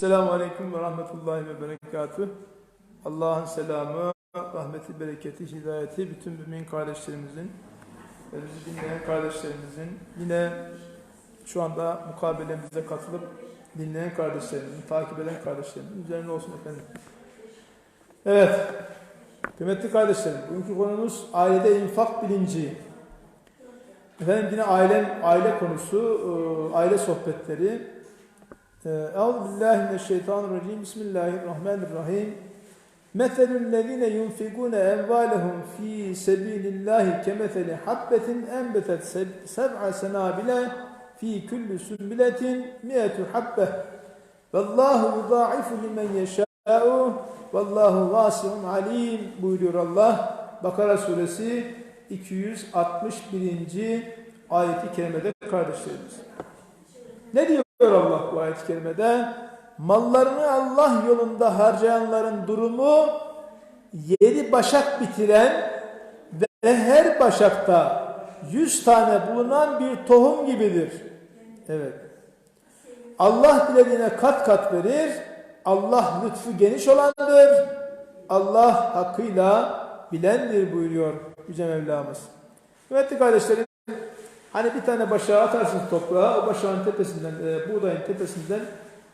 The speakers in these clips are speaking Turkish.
Selamun Aleyküm ve Rahmetullahi ve Berekatüh. Allah'ın selamı, rahmeti, bereketi, hidayeti bütün mümin kardeşlerimizin ve bizi dinleyen kardeşlerimizin yine şu anda mukabelemize katılıp dinleyen kardeşlerimizin, takip eden kardeşlerimizin üzerine olsun efendim. Evet, kıymetli kardeşlerim, bugünkü konumuz ailede infak bilinci. Efendim yine aile, aile konusu, e, aile sohbetleri. Euzu billahi mineşşeytanirracim. Bismillahirrahmanirrahim. Meselul lezine yunfikune emvalehum fi sebilillahi kemeseli habbetin enbetet seb'a senabile fi kulli sünbiletin mi'etu habbe. Vallahu yudaifu limen yeşâ'u vallahu vasiun alim buyuruyor Allah. Bakara suresi 261. ayeti kerimede kardeşlerimiz. Ne diyor Allah bu ayet-i kerimede? Mallarını Allah yolunda harcayanların durumu yedi başak bitiren ve her başakta yüz tane bulunan bir tohum gibidir. Evet. Allah dilediğine kat kat verir. Allah lütfu geniş olandır. Allah hakkıyla bilendir buyuruyor Yüce Mevlamız. Kıymetli kardeşlerim, Hani bir tane başağı atarsınız toprağa, o başağın tepesinden, e, buğdayın tepesinden,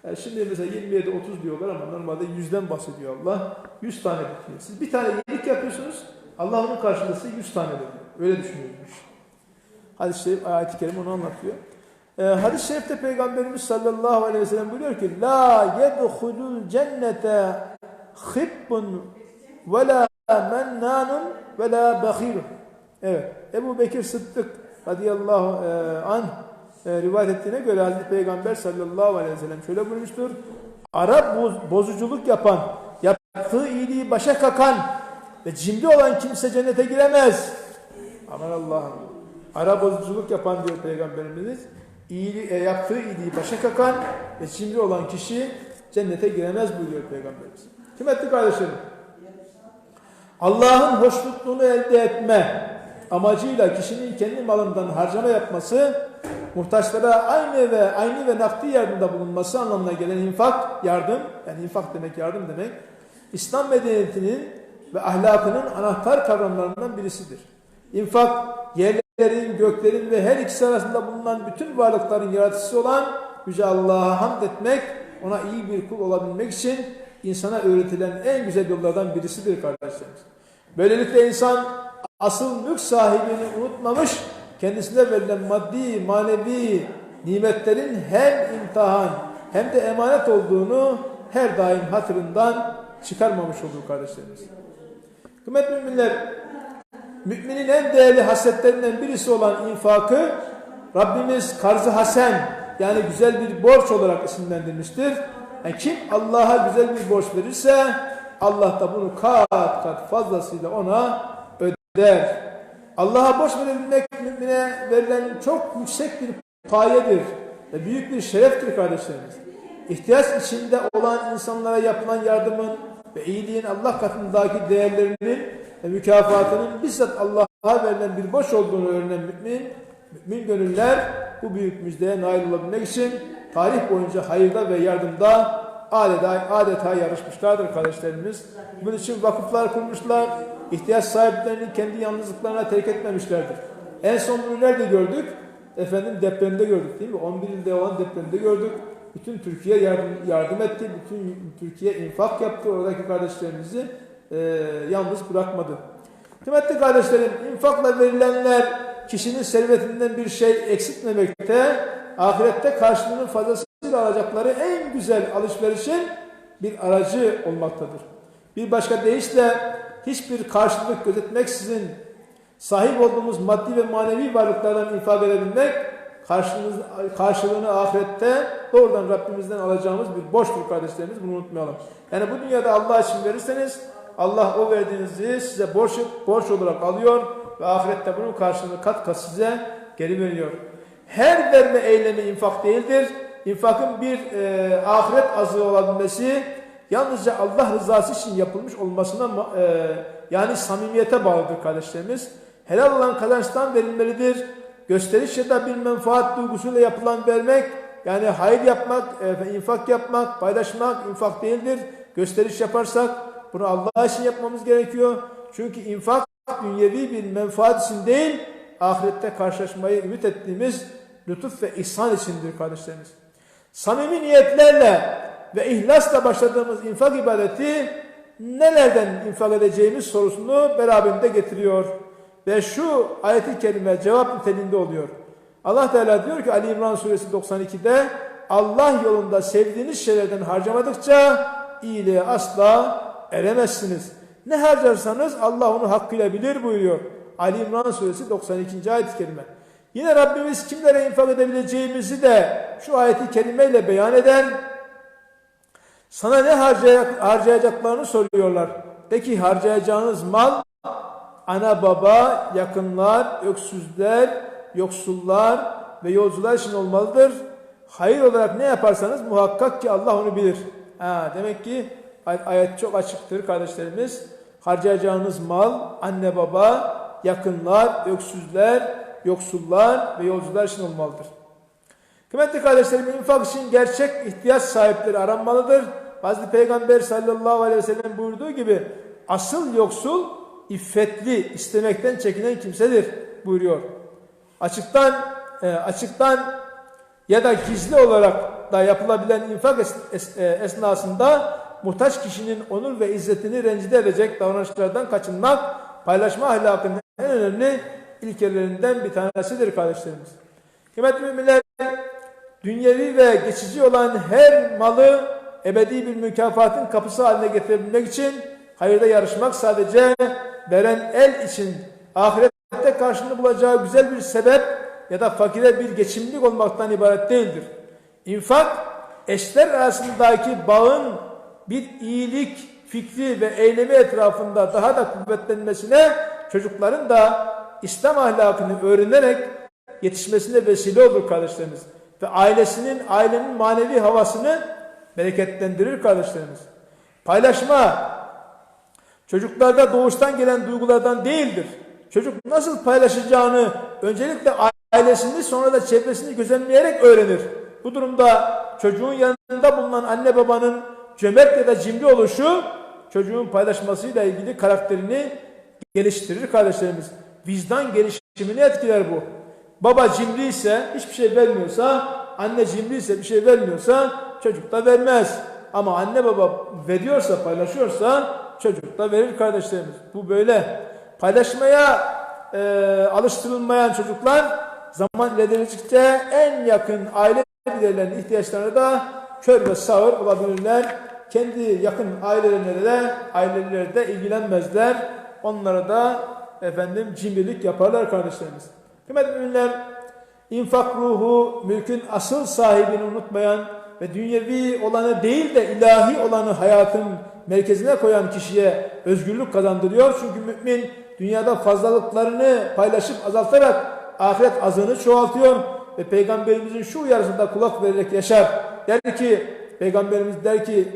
e, şimdi mesela 27-30 diyorlar ama normalde yüzden bahsediyor Allah. 100 tane bitiyor. Siz bir tane iyilik yapıyorsunuz, Allah onun karşılığı 100 tane veriyor. Öyle düşünüyormuş. Hadis-i şerif, ayet-i kerim onu anlatıyor. E, hadis-i şerifte Peygamberimiz sallallahu aleyhi ve sellem buyuruyor ki La yedhulul cennete hibbun ve la mennanun ve la bakhirun. Evet. Ebu Bekir Sıddık radıyallahu e, anh e, rivayet ettiğine göre Hazreti Peygamber sallallahu aleyhi ve sellem şöyle buyurmuştur. Ara boz, bozuculuk yapan, yaptığı iyiliği başa kakan ve cimri olan kimse cennete giremez. Aman Allah'ım. Ara bozuculuk yapan diyor Peygamberimiz. İyiliği, e, yaptığı iyiliği başa kakan ve cimri olan kişi cennete giremez buyuruyor Peygamberimiz. Kıymetli kardeşlerim. Allah'ın hoşnutluğunu elde etme, amacıyla kişinin kendi malından harcama yapması, muhtaçlara aynı ve aynı ve nakdi yardımda bulunması anlamına gelen infak, yardım, yani infak demek yardım demek, İslam medeniyetinin ve ahlakının anahtar kavramlarından birisidir. İnfak, yerlerin, göklerin ve her ikisi arasında bulunan bütün varlıkların yaratıcısı olan Yüce Allah'a hamd etmek, ona iyi bir kul olabilmek için insana öğretilen en güzel yollardan birisidir kardeşlerimiz. Böylelikle insan asıl mülk sahibini unutmamış, kendisine verilen maddi, manevi nimetlerin hem imtihan hem de emanet olduğunu her daim hatırından çıkarmamış olur kardeşlerimiz. Kıymetli müminler, müminin en değerli hasletlerinden birisi olan infakı Rabbimiz karzı hasen yani güzel bir borç olarak isimlendirmiştir. Yani kim Allah'a güzel bir borç verirse Allah da bunu kat kat fazlasıyla ona der. Allah'a borç verebilmek mümine verilen çok yüksek bir payedir ve büyük bir şereftir kardeşlerimiz. İhtiyaç içinde olan insanlara yapılan yardımın ve iyiliğin Allah katındaki değerlerinin ve mükafatının bizzat Allah'a verilen bir borç olduğunu öğrenen mümin, mümin gönüller bu büyük müjdeye nail olabilmek için tarih boyunca hayırda ve yardımda adeta, adeta yarışmışlardır kardeşlerimiz. Bunun için vakıflar kurmuşlar, ihtiyaç sahiplerini kendi yalnızlıklarına terk etmemişlerdir. En son bunu nerede gördük? Efendim depremde gördük değil mi? 11 ilde olan depremde gördük. Bütün Türkiye yardım, yardım etti. Bütün Türkiye infak yaptı. Oradaki kardeşlerimizi e, yalnız bırakmadı. Kıymetli kardeşlerim, infakla verilenler kişinin servetinden bir şey eksiltmemekte, ahirette karşılığının fazlasıyla alacakları en güzel alışverişin bir aracı olmaktadır. Bir başka deyişle hiçbir karşılık gözetmeksizin sahip olduğumuz maddi ve manevi varlıklardan infak edebilmek karşılığını ahirette doğrudan Rabbimizden alacağımız bir borçtur kardeşlerimiz. Bunu unutmayalım. Yani bu dünyada Allah için verirseniz Allah o verdiğinizi size borç, borç olarak alıyor ve ahirette bunun karşılığını kat kat size geri veriyor. Her verme eylemi infak değildir. İnfakın bir e, ahiret azığı olabilmesi yalnızca Allah rızası için yapılmış olmasına e, yani samimiyete bağlıdır kardeşlerimiz. Helal olan kazançtan verilmelidir. Gösteriş ya da bir menfaat duygusuyla yapılan vermek yani hayır yapmak, e, infak yapmak, paylaşmak infak değildir. Gösteriş yaparsak bunu Allah için yapmamız gerekiyor. Çünkü infak dünyevi bir menfaat için değil, ahirette karşılaşmayı ümit ettiğimiz lütuf ve ihsan içindir kardeşlerimiz. Samimi niyetlerle ve ihlasla başladığımız infak ibadeti nelerden infak edeceğimiz sorusunu beraberinde getiriyor. Ve şu ayeti kerime cevap niteliğinde oluyor. Allah Teala diyor ki Ali İmran suresi 92'de Allah yolunda sevdiğiniz şeylerden harcamadıkça iyiliğe asla eremezsiniz. Ne harcarsanız Allah onu hakkıyla bilir buyuruyor. Ali İmran suresi 92. ayet-i kerime. Yine Rabbimiz kimlere infak edebileceğimizi de şu ayeti kerimeyle beyan eden sana ne harcayacak, harcayacaklarını soruyorlar. De ki harcayacağınız mal ana baba, yakınlar, öksüzler, yoksullar ve yolcular için olmalıdır. Hayır olarak ne yaparsanız muhakkak ki Allah onu bilir. Ha, demek ki ayet çok açıktır kardeşlerimiz. Harcayacağınız mal anne baba, yakınlar, öksüzler, yoksullar ve yolcular için olmalıdır. Kıymetli kardeşlerim infak için gerçek ihtiyaç sahipleri aranmalıdır. Hazreti Peygamber sallallahu aleyhi ve sellem buyurduğu gibi asıl yoksul iffetli istemekten çekinen kimsedir buyuruyor. Açıktan e, açıktan ya da gizli olarak da yapılabilen infak e, esnasında muhtaç kişinin onur ve izzetini rencide edecek davranışlardan kaçınmak paylaşma ahlakının en önemli ilkelerinden bir tanesidir kardeşlerimiz. Kıymetli müminler dünyevi ve geçici olan her malı ebedi bir mükafatın kapısı haline getirebilmek için hayırda yarışmak sadece veren el için ahirette karşılığını bulacağı güzel bir sebep ya da fakire bir geçimlik olmaktan ibaret değildir. İnfak eşler arasındaki bağın bir iyilik fikri ve eylemi etrafında daha da kuvvetlenmesine çocukların da İslam ahlakını öğrenerek yetişmesine vesile olur kardeşlerimiz. Ve ailesinin, ailenin manevi havasını bereketlendirir kardeşlerimiz. Paylaşma çocuklarda doğuştan gelen duygulardan değildir. Çocuk nasıl paylaşacağını öncelikle ailesini sonra da çevresini gözlemleyerek öğrenir. Bu durumda çocuğun yanında bulunan anne babanın cömert ya da cimri oluşu çocuğun paylaşmasıyla ilgili karakterini geliştirir kardeşlerimiz. Vicdan gelişimini etkiler bu. Baba cimri ise hiçbir şey vermiyorsa, anne cimri ise bir şey vermiyorsa çocuk da vermez. Ama anne baba veriyorsa, paylaşıyorsa çocuk da verir kardeşlerimiz. Bu böyle. Paylaşmaya e, alıştırılmayan çocuklar zaman ilerledikçe en yakın aile bireylerinin ihtiyaçlarına da kör ve sağır olabilirler. Kendi yakın ailelerine de aileleri de ilgilenmezler. Onlara da efendim cimrilik yaparlar kardeşlerimiz. Kıymetli müminler, infak ruhu mülkün asıl sahibini unutmayan ve dünyevi olanı değil de ilahi olanı hayatın merkezine koyan kişiye özgürlük kazandırıyor. Çünkü mümin dünyada fazlalıklarını paylaşıp azaltarak ahiret azını çoğaltıyor ve peygamberimizin şu uyarısında kulak vererek yaşar. Der ki peygamberimiz der ki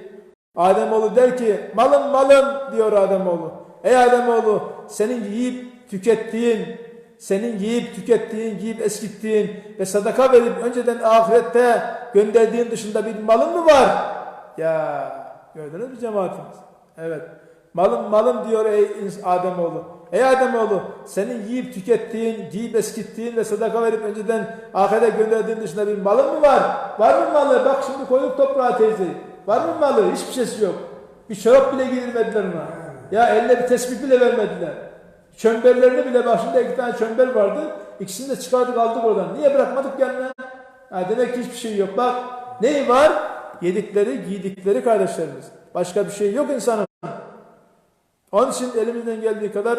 Ademoğlu der ki malım malım diyor Ademoğlu. Ey Ademoğlu senin yiyip tükettiğin senin yiyip tükettiğin, giyip eskittiğin ve sadaka verip önceden ahirette gönderdiğin dışında bir malın mı var? Ya gördünüz mü cemaatimiz? Evet. Malım malım diyor ey Ademoğlu. Ey Ademoğlu senin yiyip tükettiğin, giyip eskittiğin ve sadaka verip önceden ahirete gönderdiğin dışında bir malın mı var? Var mı malı? Bak şimdi koyduk toprağa teyzeyi. Var mı malı? Hiçbir şeysi yok. Bir çorap bile giydirmediler ona. Ya eline bir tesbih bile vermediler. Çömberlerini bile başında iki tane çömber vardı. İkisini de çıkardık aldık oradan. Niye bırakmadık yanına? Ha, demek ki hiçbir şey yok. Bak neyi var? Yedikleri, giydikleri kardeşlerimiz. Başka bir şey yok insanın. Onun için elimizden geldiği kadar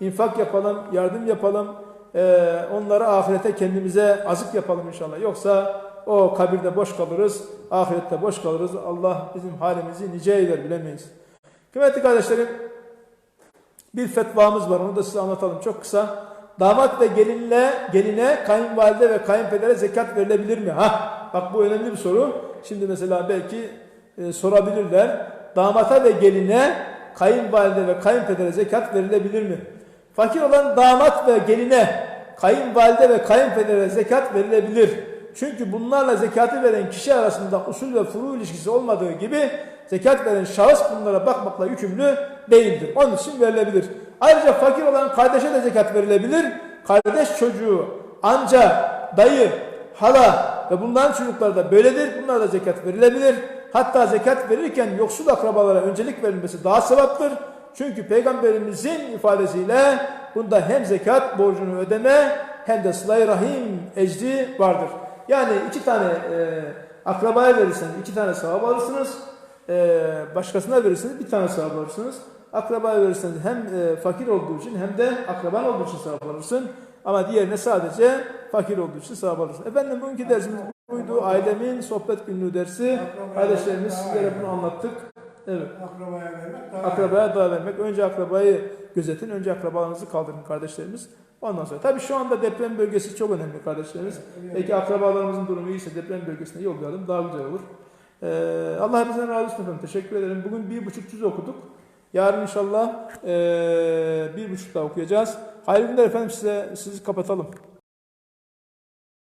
infak yapalım, yardım yapalım. Ee, onları ahirete kendimize azık yapalım inşallah. Yoksa o kabirde boş kalırız, ahirette boş kalırız. Allah bizim halimizi nice eyler bilemeyiz. Kıymetli kardeşlerim, bir fetvamız var onu da size anlatalım çok kısa. Damat ve gelinle geline kayınvalide ve kayınpedere zekat verilebilir mi? Ha, bak bu önemli bir soru. Şimdi mesela belki e, sorabilirler. Damata ve geline kayınvalide ve kayınpedere zekat verilebilir mi? Fakir olan damat ve geline kayınvalide ve kayınpedere zekat verilebilir. Çünkü bunlarla zekatı veren kişi arasında usul ve furu ilişkisi olmadığı gibi zekat veren şahıs bunlara bakmakla yükümlü değildir. Onun için verilebilir. Ayrıca fakir olan kardeşe de zekat verilebilir. Kardeş çocuğu, anca, dayı, hala ve bunların çocukları da böyledir. Bunlara da zekat verilebilir. Hatta zekat verirken yoksul akrabalara öncelik verilmesi daha sevaptır. Çünkü Peygamberimizin ifadesiyle bunda hem zekat borcunu ödeme hem de sıla rahim ecri vardır. Yani iki tane e, akrabaya verirseniz iki tane sevap alırsınız. E, başkasına verirseniz bir tane sevap alırsınız. Akrabaya verirseniz hem e, fakir olduğu için hem de akraban olduğu için sevap alırsın. Ama diğerine sadece fakir olduğu için sevap alırsın. Efendim bugünkü dersimiz buydu. Ailemin sohbet günlüğü dersi. Kardeşlerimiz sizlere bunu anlattık. Evet. Akrabaya vermek daha Akrabaya daha vermek. Önce akrabayı gözetin. Önce akrabalarınızı kaldırın kardeşlerimiz. Ondan sonra. Tabii şu anda deprem bölgesi çok önemli kardeşlerimiz. Belki akrabalarımızın durumu iyiyse deprem bölgesine yollayalım. Daha güzel olur. Ee, Allah hepinizden razı olsun efendim. Teşekkür ederim. Bugün bir buçuk cüz okuduk. Yarın inşallah ee, bir buçuk daha okuyacağız. Hayırlı günler efendim size. Sizi kapatalım.